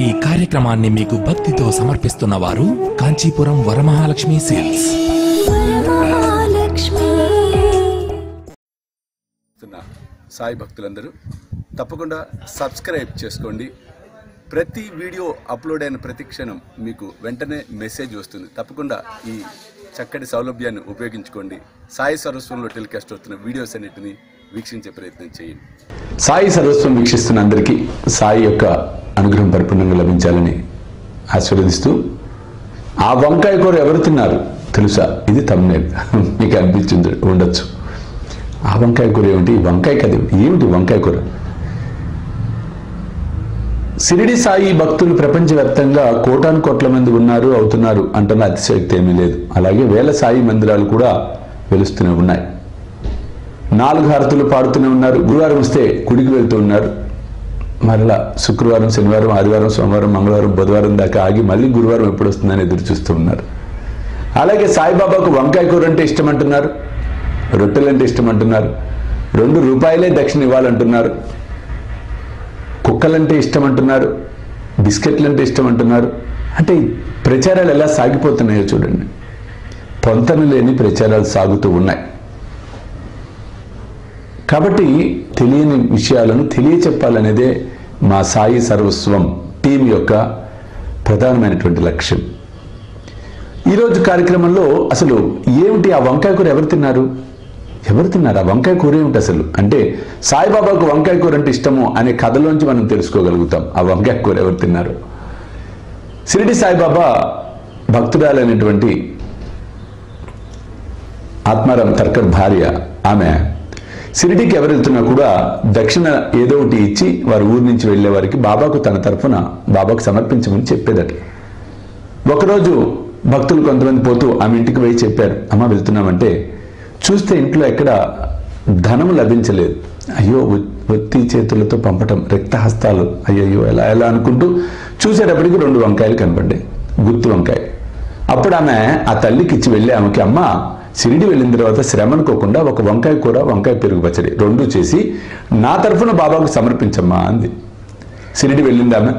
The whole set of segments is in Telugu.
ఈ కార్యక్రమాన్ని మీకు భక్తితో సమర్పిస్తున్న వారు కాంచీపురం వరమహాలక్ష్మి సేల్స్. సాయి భక్తులందరూ తప్పకుండా సబ్స్క్రైబ్ చేసుకోండి. ప్రతి వీడియో అప్లోడ్ అయిన ప్రతి క్షణం మీకు వెంటనే మెసేజ్ వస్తుంది. తప్పకుండా ఈ చక్కటి సౌలభ్యాన్ని ఉపయోగించుకోండి. సాయి సర్వస్వంలో టెలికాస్ట్ అవుతున్న వీడియోస్ అన్నిటిని వీక్షించే ప్రయత్నం చేయండి. సాయి సర్వస్వం వీక్షిస్తున్న అందరికీ సాయి యొక్క అనుగ్రహం పరిపూర్ణంగా లభించాలని ఆశీర్వదిస్తూ ఆ వంకాయ కూర ఎవరు తిన్నారు? తెలుసా? ఇది తమ్నేల్ మీకు అనిపించింది ఉండొచ్చు. ఆ వంకాయ కూర ఏమిటి? వంకాయ కథ ఏమిటి? వంకాయ కూర? సిరిడి సాయి భక్తులు ప్రపంచవ్యాప్తంగా కోటాను కోట్ల మంది ఉన్నారు అవుతున్నారు అంటున్న అతిశయక్తి ఏమీ లేదు. అలాగే వేల సాయి మందిరాలు కూడా వెలుస్తూనే ఉన్నాయి. నాలుగు హారతులు పాడుతూనే ఉన్నారు. గురువారం వస్తే గుడికి వెళ్తూ ఉన్నారు. మరలా శుక్రవారం శనివారం ఆదివారం సోమవారం మంగళవారం బుధవారం దాకా ఆగి మళ్ళీ గురువారం ఎప్పుడు వస్తుందని ఎదురు చూస్తూ ఉన్నారు. అలాగే సాయిబాబాకు వంకాయ కూర అంటే ఇష్టం అంటున్నారు రొట్టెలు అంటే ఇష్టం అంటున్నారు రెండు రూపాయలే దక్షిణ ఇవ్వాలంటున్నారు. కుక్కలంటే ఇష్టం అంటున్నారు బిస్కెట్లు అంటే ఇష్టం అంటున్నారు అంటే ప్రచారాలు ఎలా సాగిపోతున్నాయో చూడండి. పొంతను లేని ప్రచారాలు సాగుతూ ఉన్నాయి. కాబట్టి తెలియని విషయాలను తెలియచెప్పాలనేదే మా సాయి సర్వస్వం టీం యొక్క ప్రధానమైనటువంటి లక్ష్యం. ఈరోజు కార్యక్రమంలో అసలు ఏమిటి ఆ వంకాయ కూర ఎవరు తిన్నారు? ఎవరు తిన్నారు? ఆ వంకాయ కూర ఏమిటి అసలు? అంటే సాయిబాబాకు వంకాయ కూర అంటే ఇష్టము అనే కథలోంచి మనం తెలుసుకోగలుగుతాం ఆ వంకాయ కూర ఎవరు తిన్నారు. షిరిడి సాయిబాబా భక్తురాలైనటువంటి ఆత్మారాం తర్కర్ భార్య ఆమె షిరిడీకి ఎవరు వెళ్తున్నా కూడా దక్షిణ ఏదో ఒకటి ఇచ్చి వారి ఊరి నుంచి వెళ్ళే వారికి బాబాకు తన తరఫున బాబాకు సమర్పించమని చెప్పేదట. ఒకరోజు భక్తులు కొంతమంది పోతూ ఆమె ఇంటికి పోయి చెప్పారు అమ్మ వెళ్తున్నామంటే చూస్తే ఇంట్లో ఎక్కడ ధనం లభించలేదు. అయ్యో ఒత్తి చేతులతో పంపటం రక్తహస్తాలు అయ్యయ్యో ఎలా ఎలా అనుకుంటూ చూసేటప్పటికి రెండు వంకాయలు కనపడ్డాయి. గుత్తి వంకాయ. అప్పుడు ఆమె ఆ తల్లికి ఇచ్చి వెళ్ళి ఆమెకి అమ్మ షిరిడి వెళ్ళిన తర్వాత శ్రమ అనుకోకుండా ఒక వంకాయ కూర వంకాయ పెరుగు పచ్చడి రెండు చేసి నా తరఫున బాబాకు సమర్పించమ్మా అంది. షిరిడి వెళ్ళిందామె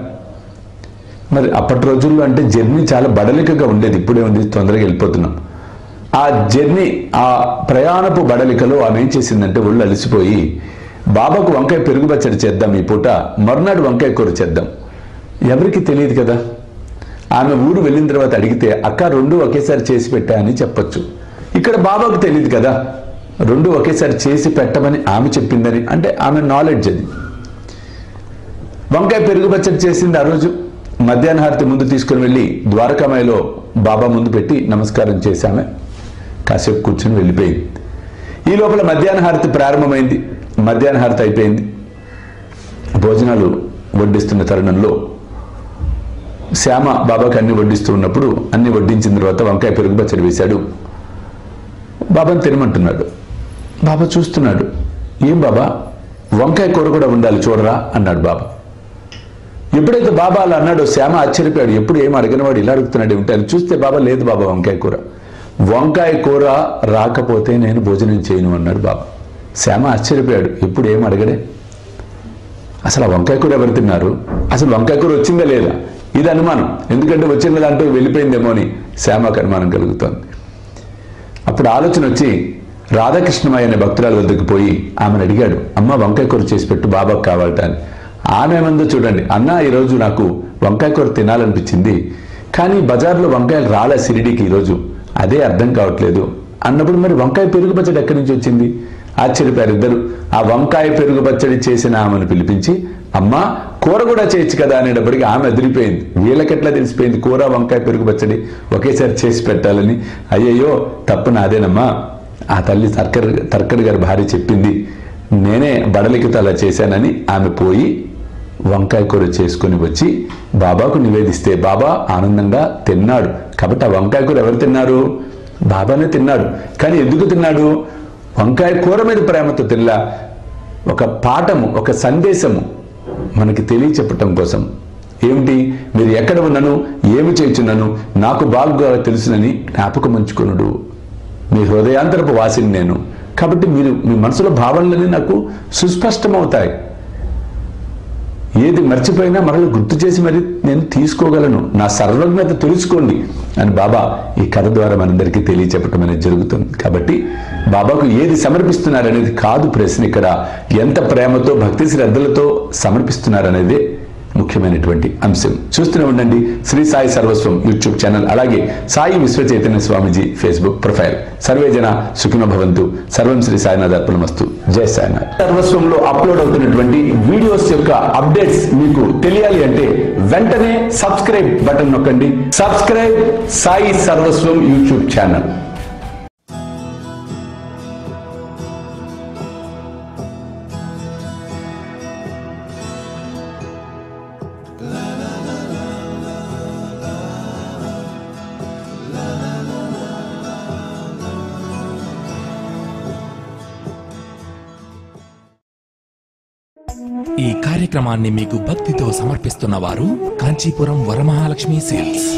మరి అప్పటి రోజుల్లో అంటే జర్నీ చాలా బడలికగా ఉండేది. ఇప్పుడే ఉంది తొందరగా వెళ్ళిపోతున్నాం. ఆ జర్నీ ఆ ప్రయాణపు బడలికలో ఆమె ఏం చేసిందంటే ఒళ్ళు అలసిపోయి బాబాకు వంకాయ పెరుగు పచ్చడి చేద్దాం ఈ పూట మరునాడు వంకాయ కూర చేద్దాం. ఎవరికి తెలియదు కదా? ఆమె ఊరు వెళ్ళిన తర్వాత అడిగితే అక్క రెండు ఒకేసారి చేసి పెట్టా అని చెప్పొచ్చు. ఇక్కడ బాబాకు తెలియదు కదా. రెండు ఒకేసారి చేసి పెట్టమని ఆమె చెప్పిందని. అంటే ఆమె నాలెడ్జ్ అది. వంకాయ పెరుగు పచ్చడి చేసింది ఆ రోజు. మధ్యాహ్న హారతి ముందు తీసుకుని వెళ్ళి ద్వారకామాయిలో బాబా ముందు పెట్టి నమస్కారం చేశామె. కాసేపు కూర్చుని వెళ్ళిపోయింది ఈ లోపల మధ్యాహ్న హారతి ప్రారంభమైంది. మధ్యాహ్న హారతి అయిపోయింది. భోజనాలు వడ్డిస్తున్న తరుణంలో శ్యామ బాబాకి అన్ని వడ్డిస్తూ ఉన్నప్పుడు అన్ని వడ్డించిన తర్వాత వంకాయ పెరుగు పచ్చడి వేశాడు. బాబాని తినమంటున్నాడు. బాబా చూస్తున్నాడు. ఏం బాబా? వంకాయ కూర కూడా ఉండాలి చూడరా అన్నాడు బాబా. ఎప్పుడైతే బాబా అలా అన్నాడో శ్యామ ఆశ్చర్యపోయాడు. ఎప్పుడు ఏం అడిగినవాడు ఇలా అడుగుతున్నాడు ఏమిటి? అని చూస్తే బాబా లేదు బాబా వంకాయ కూర. వంకాయ కూర రాకపోతే నేను భోజనం చేయను అన్నాడు బాబా. శ్యామ ఆశ్చర్యపోయాడు. ఎప్పుడు ఏం అడగడే అసలు ఆ వంకాయ కూర ఎవరు తిన్నారు? అసలు వంకాయ కూర వచ్చిందా లేదా? ఇది అనుమానం. ఎందుకంటే వచ్చిన దాంట్లో వెళ్ళిపోయిందేమో అని శ్యామకు అనుమానం కలుగుతోంది. అప్పుడు ఆలోచన వచ్చి రాధాకృష్ణమయ్య అనే భక్తురాల వద్దకు పోయి ఆమెను అడిగాడు అమ్మ వంకాయ కూర చేసి పెట్టు బాబాకు కావాలట అని. ఆమె ఏమందో చూడండి అన్న ఈరోజు నాకు వంకాయ కూర తినాలనిపించింది కానీ బజార్లో వంకాయలు రాలే సిరిడికి ఈరోజు అదే అర్థం కావట్లేదు. అన్నప్పుడు మరి వంకాయ పెరుగు పచ్చడి ఎక్కడి నుంచి వచ్చింది? ఆశ్చర్యపోయారు ఇద్దరు. ఆ వంకాయ పెరుగు పచ్చడి చేసిన ఆమెను పిలిపించి అమ్మా కూర కూడా చేయొచ్చు కదా అనేటప్పటికి ఆమె ఎదిరిపోయింది వీళ్ళకెట్లా తెలిసిపోయింది? కూర వంకాయ పెరుగు పచ్చడి ఒకేసారి చేసి పెట్టాలని. అయ్యయ్యో తప్పు నాదేనమ్మా. ఆ తల్లి తర్కర్ తర్కర్ గారి భార్య చెప్పింది నేనే బడలికి తల చేశానని. ఆమె పోయి వంకాయ కూర చేసుకొని వచ్చి బాబాకు నివేదిస్తే బాబా ఆనందంగా తిన్నాడు. కాబట్టి ఆ వంకాయ కూర ఎవరు తిన్నారు? బాబానే తిన్నాడు. కానీ ఎందుకు తిన్నాడు? వంకాయ కూర మీద ప్రేమతో తిల్ల ఒక పాఠము ఒక సందేశము. మనకి తెలియచెప్పటం కోసం. ఏమిటి? మీరు ఎక్కడ ఉన్నను? ఏమి చేయుచున్నాను? నాకు బాగుగా తెలుసునని జ్ఞాపకం ఉంచుకునుడు. మీ హృదయాంతరపు వాసిని నేను. కాబట్టి మీరు మీ మనసులో భావనలన్నీ నాకు సుస్పష్టమవుతాయి. ఏది మర్చిపోయినా మరలా గుర్తు చేసి మరి నేను తీసుకోగలను. నా సర్వజ్ఞత తెలుసుకోండి అని బాబా ఈ కథ ద్వారా మనందరికీ తెలియచెప్పటం అనేది జరుగుతుంది. కాబట్టి బాబాకు ఏది సమర్పిస్తున్నారనేది కాదు ప్రశ్న ఇక్కడ. ఎంత ప్రేమతో భక్తి శ్రద్ధలతో సమర్పిస్తున్నారనేది ముఖ్యమైనటువంటి అంశం. చూస్తూనే ఉండండి శ్రీ సాయి సర్వస్వం యూట్యూబ్ ఛానల్ అలాగే సాయి విశ్వ చైతన్య స్వామిజీ ఫేస్బుక్ ప్రొఫైల్. సర్వేజన సుఖిన భవంతు. సర్వం శ్రీ సాయినాథ్ అర్పణమస్తు. జై సాయినాథ్. సర్వస్వంలో అప్లోడ్ అవుతున్నటువంటి వీడియోస్ యొక్క అప్డేట్స్ మీకు తెలియాలి అంటే వెంటనే సబ్స్క్రైబ్ బటన్ నొక్కండి. Subscribe Sai Sarvaswam YouTube channel. ఈ కార్యక్రమాన్ని మీకు భక్తితో సమర్పిస్తున్న వారు కాంచీపురం వరమహాలక్ష్మి సేల్స్.